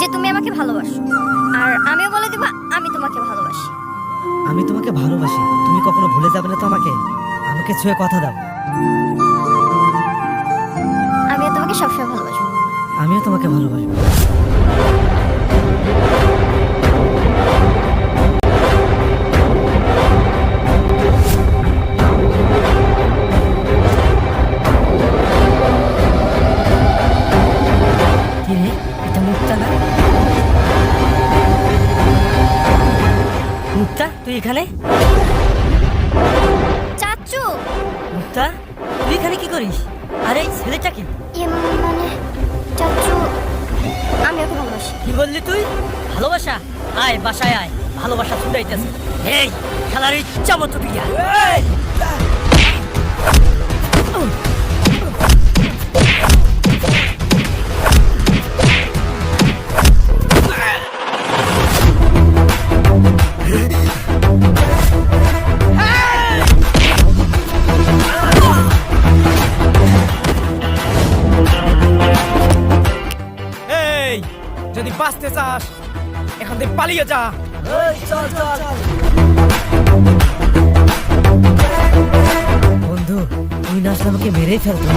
যে তুমি আমাকে ভালোবাসো। আর আমিও বলে দিব আমি তোমাকে ভালোবাসি। আমি তোমাকে ভালোবাসি। তুমি কখনো ভুলে যাবে না তো আমাকে। আমাকে ছুঁয়ে কথা দাও। আমিও তোমাকে সবসময় ভালোবাসবো। আমিও তোমাকে ভালোবাসবো। এটা মুক্তা মুক্তা তুই এখানে? চাচু। মুক্তা তুই এখানে কি করিস? আরে ছেলেটা কি? ইয়ে মানে চাচু আমি ওকে ভালোবাসি কি বললি তুই? ভালোবাসা? আয় বাসায় আয়। ভালোবাসা ফুটাইতেছে এই খেলার ইচ্ছা মতো তুই যদি বাঁচতে চাস এখান থেকে পালিয়ে যা। বন্ধু তুই না আসলে আমাকে মেরেই ফেলতো।